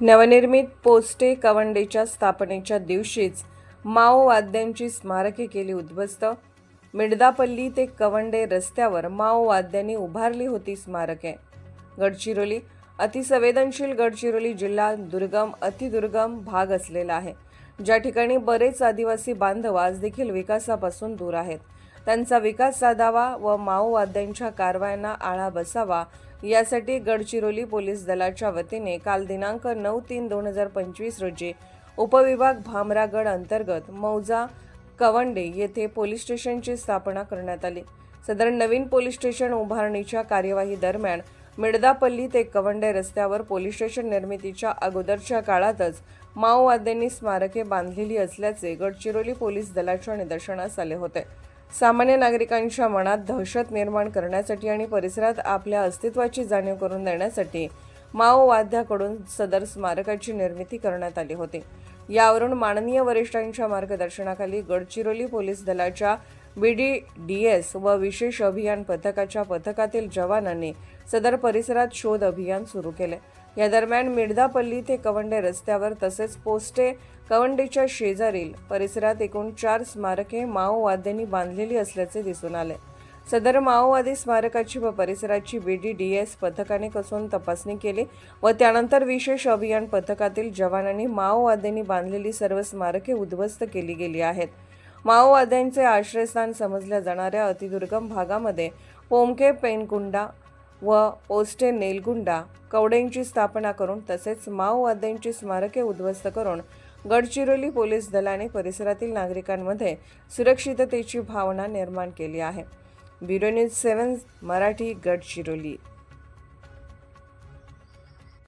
नवनिर्मित पोस्टे कवंडेच्या स्थापनेच्या दिवशीच माओवाद्यांची स्मारके केली उद्ध्वस्त. मिडदापल्ली ते कवंडे रस्त्यावर माओवाद्यांनी उभारली होती स्मारके. गडचिरोली अतिसंवेदनशील गडचिरोली जिल्हा दुर्गम अतिदुर्गम भाग असलेला आहे. ज्या ठिकाणी बरेच आदिवासी बांधव आज देखील विकासापासून दूर आहेत. त्यांचा विकास साधावा व माओवाद्यांच्या कारवायांना आळा बसावा यासाठी गडचिरोली पोलीस दलाच्या वतीने काल दिनांक नऊ तीन दोन हजार पंचवीस रोजी उपविभाग भामरागड अंतर्गत मौजा कवंडे येथे पोलीस स्टेशनची स्थापना करण्यात आली. सदर नवीन पोलीस स्टेशन उभारणीच्या कार्यवाही दरम्यान मिडदापल्ली ते कवंडे रस्त्यावर पोलीस स्टेशन निर्मितीच्या अगोदरच्या काळातच माओवाद्यांनी स्मारके बांधलेली असल्याचे गडचिरोली पोलीस दलाच्या निदर्शनास आले होते. सामान्य नागरिकांच्या मनात दहशत निर्माण करण्यासाठी आणि परिसरात आपल्या अस्तित्वाची जाणीव करून देण्यासाठी माओवाद्याकडून सदर स्मारकाची निर्मिती करण्यात आली होती. यावरून माननीय वरिष्ठांच्या मार्गदर्शनाखाली गडचिरोली पोलीस दलाच्या बी डी डी एस व विशेष अभियान पथकाच्या पथकातील जवानांनी सदर परिसरात शोध अभियान सुरू केले. या दरम्यान मिडदापल्ली ते कवंडे रस्त्यावर तसेच पोस्टे कवंडेच्या शेजारील परिसरात एकूण चार स्मारके माओवाद्यांनी बांधलेली असल्याचे दिसून आले. सदर माओवादी स्मारकाची व परिसराची बी डी डी एस पथकाने कसून तपासणी केली व त्यानंतर विशेष अभियान पथकातील जवानांनी माओवाद्यांनी बांधलेली सर्व स्मारके उद्ध्वस्त केली गेली आहेत. माओवाद्यांचे आश्रयस्थान समजल्या जाणाऱ्या अतिदुर्गम भागामध्ये पोमके पेनकुंडा व पोस्टे नेलगुंडा कवडेंची स्थापना करून तसेच माओवाद्यांची स्मारके उद्ध्वस्त करून गडचिरोली पोलीस दलाने परिसरातील नागरिकांमध्ये सुरक्षिततेची भावना निर्माण केली आहे. Bureau news seven Marathi Gadchiroli.